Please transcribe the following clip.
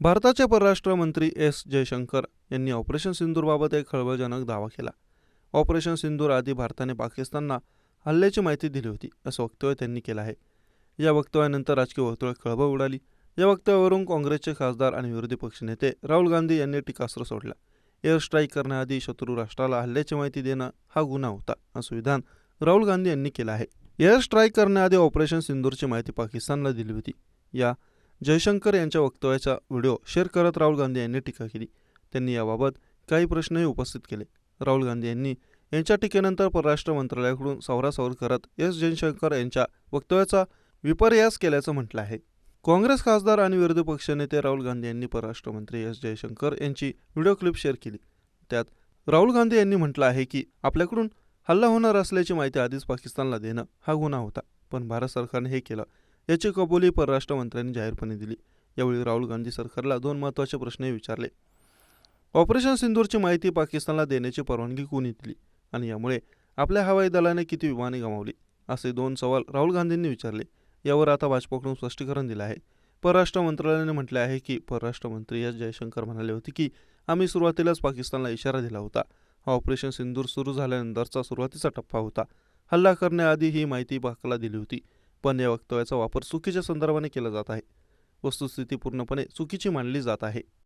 भारताचे परराष्ट्र मंत्री एस जयशंकर यांनी ऑपरेशन सिंदूरबाबत एक खळबळजनक दावा केला. ऑपरेशन सिंदूर आधी भारताने पाकिस्तानला हल्ल्याची माहिती दिली होती असं वक्तव्य त्यांनी केलं आहे. या वक्तव्यानंतर राजकीय वर्तुळात खळबळ उडाली. या वक्तव्यावरून काँग्रेसचे खासदार आणि विरोधी पक्षनेते राहुल गांधी यांनी टीकास्त्र सोडला. एअर स्ट्राईक करण्याआधी शत्रू राष्ट्राला हल्ल्याची माहिती देणं हा गुन्हा होता असं विधान राहुल गांधी यांनी केलं आहे. एअर स्ट्राईक करण्याआधी ऑपरेशन सिंदूरची माहिती पाकिस्तानला दिली होती. या जयशंकर यांच्या वक्तव्याचा व्हिडिओ शेअर करत राहुल गांधी यांनी टीका केली. त्यांनी याबाबत काही प्रश्नही उपस्थित केले. राहुल गांधी यांनी यांच्या टीकेनंतर परराष्ट्र मंत्रालयाकडून सावरासावर करत एस जयशंकर यांच्या वक्तव्याचा विपर्यास केल्याचं म्हटलं आहे. काँग्रेस खासदार आणि विरोधी पक्षनेते राहुल गांधी यांनी परराष्ट्र मंत्री एस जयशंकर यांची व्हिडिओ क्लिप शेअर केली. त्यात राहुल गांधी यांनी म्हटलं आहे की आपल्याकडून हल्ला होणार असल्याची माहिती आधीच पाकिस्तानला देणं हा गुन्हा होता. पण भारत सरकारने हे केलं. याची कबुली परराष्ट्रमंत्र्यांनी जाहीरपणे दिली. यावेळी राहुल गांधी सरकारला दोन महत्त्वाचे प्रश्नही विचारले. ऑपरेशन सिंदूरची माहिती पाकिस्तानला देण्याची परवानगी कोणी दिली? आणि यामुळे आपल्या हवाई दलाने किती विमाने गमावली? असे दोन सवाल राहुल गांधींनी विचारले. यावर आता भाजपाकडून स्पष्टीकरण दिलं आहे. परराष्ट्र मंत्रालयाने म्हटले आहे की परराष्ट्र मंत्री एस. जयशंकर म्हणाले होते की आम्ही सुरुवातीलाच पाकिस्तानला इशारा दिला होता. हा ऑपरेशन सिंदूर सुरू झाल्यानंतरचा सुरुवातीचा टप्पा होता. हल्ला करण्याआधी ही माहिती पाकला दिली होती. पण या वक्तव्याचा वापर चुकीच्या संदर्भाने केला जात आहे. वस्तुस्थिती पूर्णपणे चुकीची मानली जात आहे.